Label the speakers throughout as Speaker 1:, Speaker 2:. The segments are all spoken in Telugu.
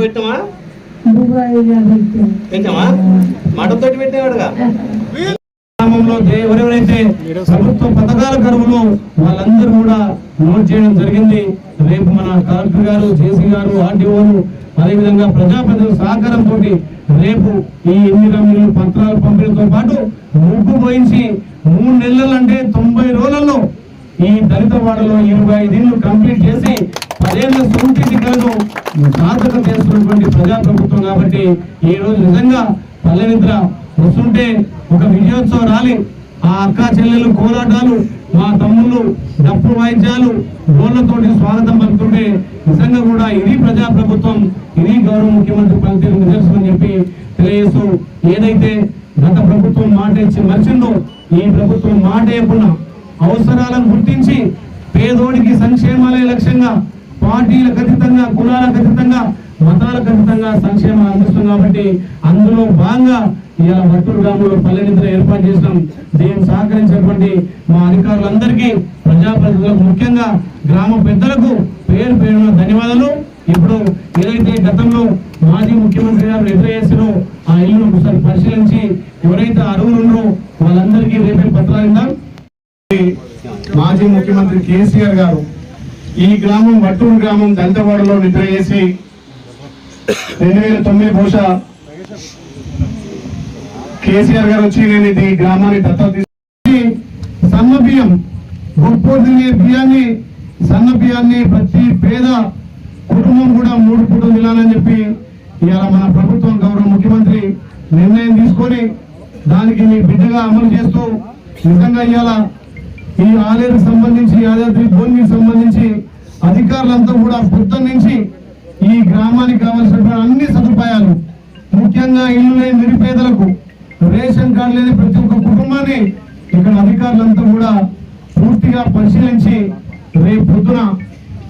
Speaker 1: పెట్టమా? పెట్టమా? మటన్ తోటి పెట్టేవాడుగా. గ్రామంలో ఎవరెవరైతే ప్రభుత్వ పథకాల కరువులో వాళ్ళందరూ కూడా నోట్ చేయడం జరిగింది. రేపు మన కలెక్టర్ గారు జేసీ గారు ఆర్డీఓలు అదేవిధంగా ప్రజాప్రతినిధుల సహకారంతో రేపు ఈ ఇందిరా మిల్లు పత్రాల పంపిణీతో పాటు ముగ్గు పోయించి మూడు నెలలు అంటే తొంభై రోజులలో ఈ దళిత వాడలో ఇరవై ఐదేళ్ళు కంప్లీట్ చేసి పదేళ్ళ సూటికలను సాధకం చేస్తున్నటువంటి ప్రజాప్రభుత్వం కాబట్టి ఈ రోజు నిజంగా పల్లె నిద్ర వస్తుంటే ఒక విజయోత్సవం రాలి. ఆ అక్క చెల్లెలు కోలాటాలు మా తమ్ముళ్ళు డప్పు వాయిద్యాలు గోళ్ళతోటి స్వాగతం పలుకుతుంటే నిజంగా కూడా ఇది ప్రజాప్రభుత్వం ఇది గౌరవ ముఖ్యమంత్రి పనితీరు నిదర్శనం చెప్పి తెలియజేస్తూ ఏదైతే గత ప్రభుత్వం మాట ఇచ్చి మర్చిందో ఈ ప్రభుత్వం మాట ఇవ్వకుండా అవసరాలను గుర్తించి పేదోడికి సంక్షేమాలే లక్ష్యంగా పార్టీలకు అతీతంగా కులాలకు అతీతంగా మతాలకు అతీతంగా సంక్షేమాలు అందిస్తుంది కాబట్టి అందులో భాగంగా ఇలా వట్టూరు గ్రామంలో పల్లె నిద్ర ఏర్పాటు చేసినాం. దీన్ని సహకరించినటువంటి మా అధికారులందరికీ ప్రజాప్రతినిధులకు ముఖ్యంగా గ్రామ పెద్దలకు పేరు పేరున ధన్యవాదాలు. ఇప్పుడు ఏదైతే గతంలో మాజీ ముఖ్యమంత్రి గారు నిద్ర ఆ ఇల్లును ఒకసారి పరిశీలించి ఎవరైతే అర్హులు వాళ్ళందరికీ రేపే పత్రాలు మాజీ ముఖ్యమంత్రి కేసీఆర్ గారు ఈ గ్రామం వట్టూరు గ్రామం దంతవాడలో నిద్ర చేసి రెండు వేల తొమ్మిది బహుశా కేసీఆర్ గారు వచ్చి నేను ఇది ఈ గ్రామాన్ని దత్తా తీసుకుని సన్న బియ్యం గొప్ప బియ్యాన్ని సన్న బియ్యాన్ని ప్రతి పేద కుటుంబం కూడా మూడు పూటలు తినాలని చెప్పి ఇవాళ మన ప్రభుత్వం గౌరవ ముఖ్యమంత్రి నిర్ణయం తీసుకొని దానికి మీ బిడ్డగా అమలు చేస్తూ నిజంగా ఇవాళ ఈ ఆలయానికి సంబంధించి యాదాద్రి భూమికి సంబంధించి అధికారులంతా కూడా పొద్దున్న నుంచి ఈ గ్రామానికి కావలసిన అన్ని సదుపాయాలు ముఖ్యంగా ఇల్లు లేని నిరుపేదలకు రేషన్ కార్డు లేని ప్రతి ఒక్క కుటుంబాన్ని ఇక్కడ అధికారులంతా కూడా పూర్తిగా పరిశీలించి రేపు పొద్దున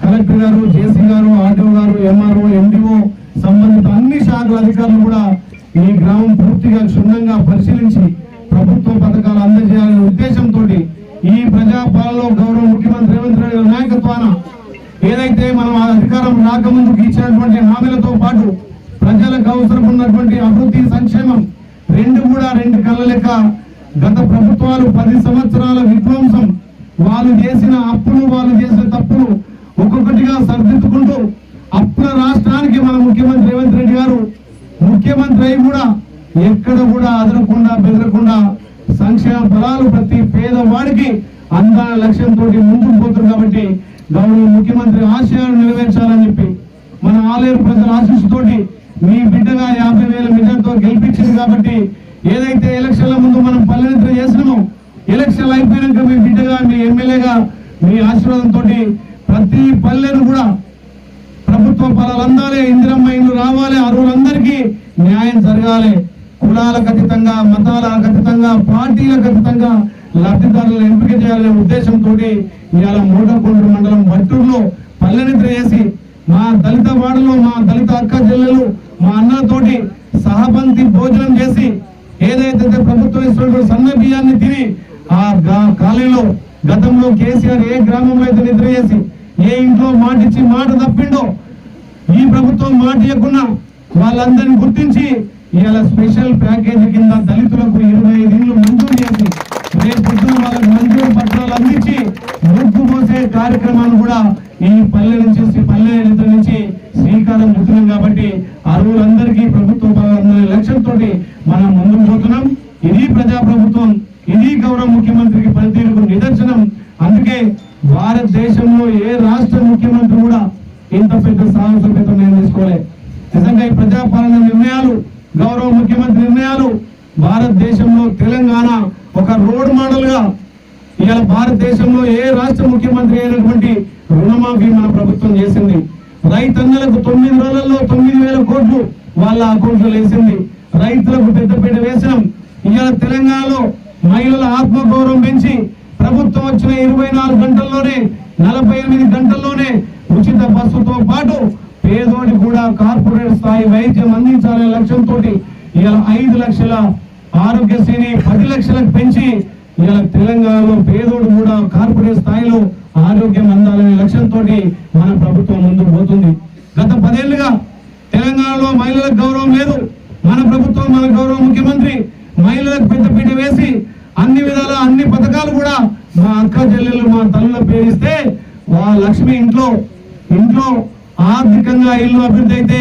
Speaker 1: కలెక్టర్ గారు జేసీ గారు ఆర్డీఓ గారు ఎంఆర్ఓ ఎండిఓ సంబంధిత అన్ని శాఖల అధికారులు కూడా ఈ గ్రామం పూర్తిగా క్షుణ్ణంగా పరిశీలించి ప్రభుత్వ పథకాలు అందజేయాలనే ఉద్దేశంతో ఈ ప్రజాపాలలో గౌరవ ముఖ్యమంత్రి రేవంత్ రెడ్డి గారి నాయకత్వాన ఏదైతే మనం ఆ అధికారం రాకముందుకు ఇచ్చినటువంటి హామీలతో పాటు ప్రజలకు అవసరం ఉన్నటువంటి అభివృద్ధి సంక్షేమం రెండు కూడా రెండు కళ్ళ లెక్క గత ప్రభుత్వాలు పది సంవత్సరాల విధ్వంసం. వాళ్ళు చేసిన అప్పులు వాళ్ళు చేసిన తప్పులు ఒక్కొక్కటిగా సరిదిద్దుకుంటూ అప్పుల రాష్ట్రానికి మన ముఖ్యమంత్రి రేవంత్ రెడ్డి గారు ముఖ్యమంత్రి అయి కూడా ఎక్కడ కూడా అదనకుండా బెదరకుండా సంక్షేమ ఫలాలు ప్రతి పేదవాడికి అందాల లక్ష్యంతో ముందుకు పోతున్నారు కాబట్టి గౌరవ ముఖ్యమంత్రి ఆశయాలు నెరవేర్చాలని చెప్పి మన ఆలయం ప్రజల ఆశీస్సుతోటి మీ బిడ్డగా యాభై వేల మిజంతో గెలిపించింది కాబట్టి ఏదైతే ఎలక్షన్ల ముందు మనం పల్లెనిద్ర చేసినామో ఎలక్షన్లు అయిపోయినాక మీ బిడ్డగా మీ ఎమ్మెల్యేగా మీ ఆశీర్వాదంతో ప్రతి పల్లెను కూడా ప్రభుత్వ ఫలాలు అందాలి ఇందిరమ్మ ఇల్లు రావాలి అరువులందరికీ న్యాయం జరగాలి. కులాలకు అతీతంగా మతాలకు అతీతంగా పార్టీలకు అతీతంగా లబ్ధిదారులను ఎంపిక చేయాలనే ఉద్దేశంతో ఇవాళ మూడకొండూరు మండలం వట్టూరులో పల్లెనిద్ర చేసి మా దళిత వాడలో మా దళిత అక్క చెల్లెలు మా అన్నతోటి సహపంతి భోజనం చేసి ఏదైతే ప్రభుత్వం ఇస్తున్నటువంటి సన్న బియ్యాన్ని తిని ఆ కాలనీలో గతంలో కేసీఆర్ ఏ గ్రామంలో అయితే నిద్ర చేసి ఏ ఇంట్లో మాట ఇచ్చి మాట తప్పిండో ఈ ప్రభుత్వం మాట ఇవ్వకుండా వాళ్ళందరిని గుర్తించి ఇవాళ స్పెషల్ ప్యాకేజీ కింద దళితులకు ఇరవై ఐదు ఇళ్ళు మంజూరు చేసి రేపు పొద్దున వాళ్ళకి మంజూరు పత్రాలు అందించి ముగ్గు మోసే కార్యక్రమాన్ని కూడా ఈ పల్లె నుంచి శ్రీ పల్లె నిధుల నుంచి శ్రీకారం చుట్టినాం కాబట్టి అరువులందరికీ ప్రభుత్వ లక్ష్యంతో మనం ముందుకు పోతున్నాం. ఇది ప్రజా ప్రభుత్వం ఇది గౌరవ ముఖ్యమంత్రికి పనితీరుకు నిదర్శనం అందుకే భారతదేశంలో ఏ రాష్ట్ర ముఖ్యమంత్రి కూడా ఇంత పెద్ద సాహసోపేతం నేను తీసుకోలే. నిజంగా ఈ ప్రజాపాలన నిర్ణయాలు గౌరవ ముఖ్యమంత్రి నిర్ణయాలు భారతదేశంలో తెలంగాణ ఒక రోడ్ మోడల్గా ఇవాళ భారతదేశంలో ఏ రాష్ట్ర ముఖ్యమంత్రి అయినటువంటి రుణమాఫీ మన ప్రభుత్వం చేసింది. రైతన్నలకు తొమ్మిది రోజుల్లో తొమ్మిది వేల కోట్లు వాళ్ళ అకౌంట్లో వేసింది రైతులకు పెద్దపీట వేసినాం. ఇవాళ తెలంగాణలో మహిళల ఆత్మగౌరవం పెంచి ప్రభుత్వం వచ్చిన ఇరవై నాలుగు గంటల్లోనే నలభై ఎనిమిది గంటల్లోనే ఉచిత బస్సుతో పాటు పేదోడి కూడా కార్పొరేట్ స్థాయి వైద్యం అందించాలనే లక్ష్యంతో ఇలా ఐదు లక్షల ఆరోగ్యశ్రీని పది లక్షలకు పెంచి ఇలా తెలంగాణలో పేదోడు కూడా కార్పొరేట్ స్థాయిలో ఆరోగ్యం అందాలనే లక్ష్యంతో మన ప్రభుత్వం ముందుకు పోతుంది. గత పదేళ్ళుగా తెలంగాణలో మహిళలకు గౌరవం లేదు. మన ప్రభుత్వం మన గౌరవ ముఖ్యమంత్రి మహిళలకు పెద్దపీట వేసి అన్ని విధాల అన్ని పథకాలు కూడా మా అక్క చెల్లెలు మా తల్లుల పేరిస్తే వా లక్ష్మి ఇంట్లో ఇంట్లో ఆర్థికంగా ఇల్లు అభివృద్ధి అయితే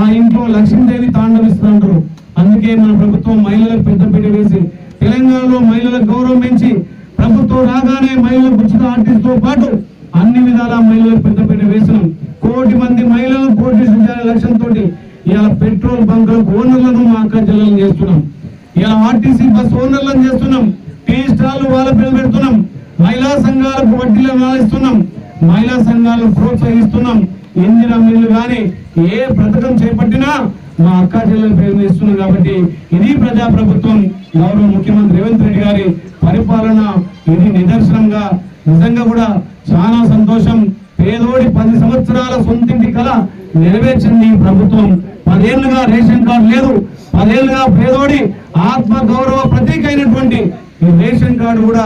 Speaker 1: ఆ ఇంట్లో లక్ష్మీదేవి తాండవిస్తుంటారు అందుకే మన ప్రభుత్వం మహిళలకు పెద్దపీట వేసి తెలంగాణలో మహిళలకు గౌరవం పెంచి ప్రభుత్వం రాగానే మహిళలకు ఉచిత ఆర్టీసీతో పాటు అన్ని విధాల మహిళలకు పెద్దపీట వేసినాం. కోటి మంది మహిళలను కోటి సృష్టించాలనే లక్ష్యంతో ఇలా పెట్రోల్ బంకులకు ఓనర్లను మా అక్క జిల్లాలను చేస్తున్నాం. ఇలా ఆర్టీసీ బస్ ఓనర్లను చేస్తున్నాం. టీ స్టాల్ వాళ్ళ పేరు పెడుతున్నాం. మహిళా సంఘాలకు వడ్డీలు ఇస్తున్నాం మహిళా సంఘాలను ప్రోత్సహిస్తున్నాం. ఇందిరా మిల్లు కానీ ఏ పథకం చేపట్టినా మా అక్క జిల్లా పేరు కాబట్టి ఇది ప్రజా ప్రభుత్వం గౌరవ ముఖ్యమంత్రి రేవంత్ రెడ్డి గారి పరిపాలన. ఇది నిదర్శనంగా నిజంగా కూడా చాలా సంతోషం. పేదోడి పది సంవత్సరాల సొంతింటి కళ నెరవేర్చింది ప్రభుత్వం. పదేళ్ళుగా రేషన్ కార్డు లేదు. పదేళ్ళుగా పేదోడి ఆత్మ గౌరవ ప్రతీక అయినటువంటి ఈ రేషన్ కార్డు కూడా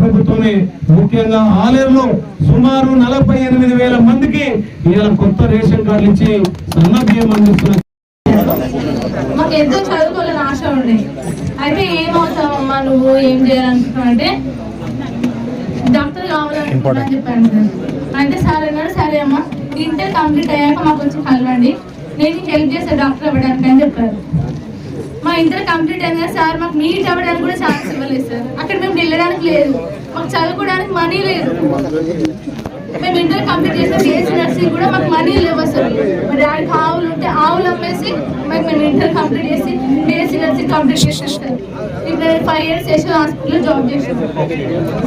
Speaker 1: ప్రభుత్వమే. ముఖ్యంగా ఆలేరులో సుమారు నలభై ఎనిమిది వేల మందికి ఇలా కొత్త రేషన్ కార్డులు ఇచ్చి సన్న బియ్యం అందిస్తున్న
Speaker 2: మాకు ఎంతో చదువుకోవాలని ఆశ ఉండే. అయితే ఏమవుతావమ్మా నువ్వు? ఏం చేయాలనుకుంటున్నావు? అంటే డాక్టర్ అని చెప్పాను సార్ అంటే సార్ అన్నాడు సరే అమ్మా. ఇంటర్ కంప్లీట్ అయ్యాక మాకు వచ్చి కలవండి. నేను హెల్ప్ చేస్తాను డాక్టర్ అవ్వడానికి అని చెప్పారు. మా ఇంటర్ కంప్లీట్ అయినా సార్ మాకు నీట్ అవ్వడానికి కూడా ఛాన్స్ ఇవ్వలేదు సార్. అక్కడ మేము వెళ్ళడానికి లేదు. మాకు చదువుకోవడానికి మనీ లేదు. మేము ఇంటర్ కంప్లీట్ చేసిన బీఎస్సీ నర్సింగ్ కూడా మాకు మనీ లేవు అసలు. మా డాడీకి ఆవులు ఉంటే ఆవులు అమ్మేసి మాకు మేము ఇంటర్ కంప్లీట్ చేసి బీఎస్సీ నర్సింగ్ కంప్లీట్ చేసాం సార్. ఇప్పుడు నేను ఫైవ్ ఇయర్స్ యశోద హాస్పిటల్లో జాబ్ చేసాను.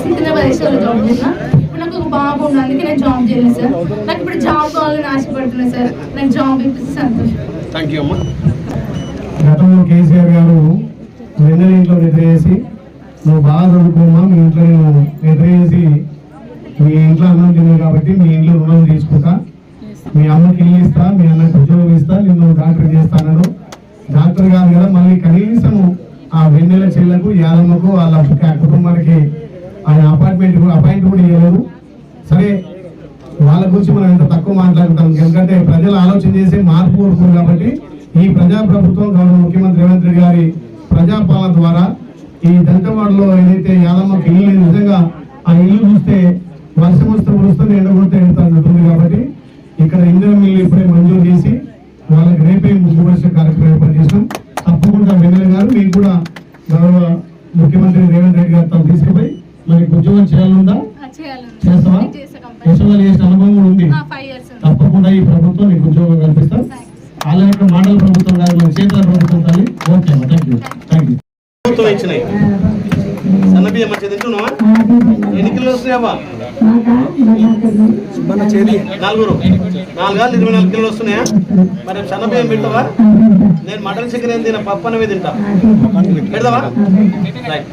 Speaker 2: సికింద్రాబాద్ యశోలో జాబ్ చేసిన. నాకు ఒక బాబు ఉంది అందుకే నేను జాబ్ చేయలేదు సార్. నాకు ఇప్పుడు జాబ్ కావాలని ఆశపడుతున్నా సార్. నాకు జాబ్ ఇప్పిస్తే సంతోషం.
Speaker 1: థ్యాంక్ యూ అమ్మా. గతంలో కేసీఆర్ గారు వెన్నెల ఇంట్లో నిద్రచేసి నువ్వు బాగా చదువుకోమా మీ ఇంట్లో నేను నిద్రచేసి మీ ఇంట్లో అన్నం తిన్నావు కాబట్టి మీ ఇంట్లో రుణం తీసుకుంటా. మీ అమ్మకి ఇల్లు ఇస్తా మీ అన్నకి ఉద్యోగం ఇస్తా నిన్ను డాక్టర్ చేస్తాను డాక్టర్ కాదు కదా మళ్ళీ కనీసం ఆ వెన్నెల చెల్లకు యాదమ్మకు వాళ్ళ కుటుంబానికి ఆయన అపార్ట్మెంట్ కూడా అపాయింట్ కూడా ఇవ్వలేదు. సరే వాళ్ళ గురించి మనం ఎంత తక్కువ మాట్లాడుతాం ఎందుకంటే ప్రజలు ఆలోచన చేసి మార్పు కోరుకోరు కాబట్టి ఈ ప్రజా ప్రభుత్వం గౌరవ ముఖ్యమంత్రి రేవంత్ రెడ్డి గారి ప్రజాపాలన ద్వారా ఈ దంతవాడలో ఏదైతే యాదమ్మకి ఇల్లు లేదు, నిజంగా ఆ ఇల్లు చూస్తే వర్షం వస్తే వస్తుంది ఎండ కొడితే ఉంటుంది కాబట్టి ఇక్కడ ఇందిరా మిల్లు ఇప్పుడే మంజూరు చేసి వాళ్ళకి రేపే ముగ్గు వర్ష కార్యక్రమం ఏర్పాటు చేసినాం. తప్పకుండా వెన్నెల గారు మీకు కూడా గౌరవ ముఖ్యమంత్రి రేవంత్ రెడ్డి గారు తను తీసుకుపోయి మనకి ఉద్యోగం చేయాలనుందా? చేస్తావా? చేసిన అనుభవం కూడా ఉంది. తప్పకుండా ఈ ప్రభుత్వం నీకు ఉద్యోగం కల్పిస్తాం. యొక్క మండల ప్రభుత్వం కాదు మన చేతుల ప్రభుత్వం కానీ ఓకే అమ్మా థ్యాంక్ యూ థ్యాంక్ యూ
Speaker 3: ప్రభుత్వం ఇచ్చినాయి. సన్న బియ్యం మంచిగా తింటున్నావా? ఎన్ని కిలోలు వస్తున్నాయమ్మా నలుగురు. నాలుగాలు ఇరవై నాలుగు కిలోలు వస్తున్నాయా? మరి సన్న బియ్యం పెడతావా నేను మటన్ చికెన్ ఏం తిన పప్పు అనేవి తింటా. పెడతావా రైట్.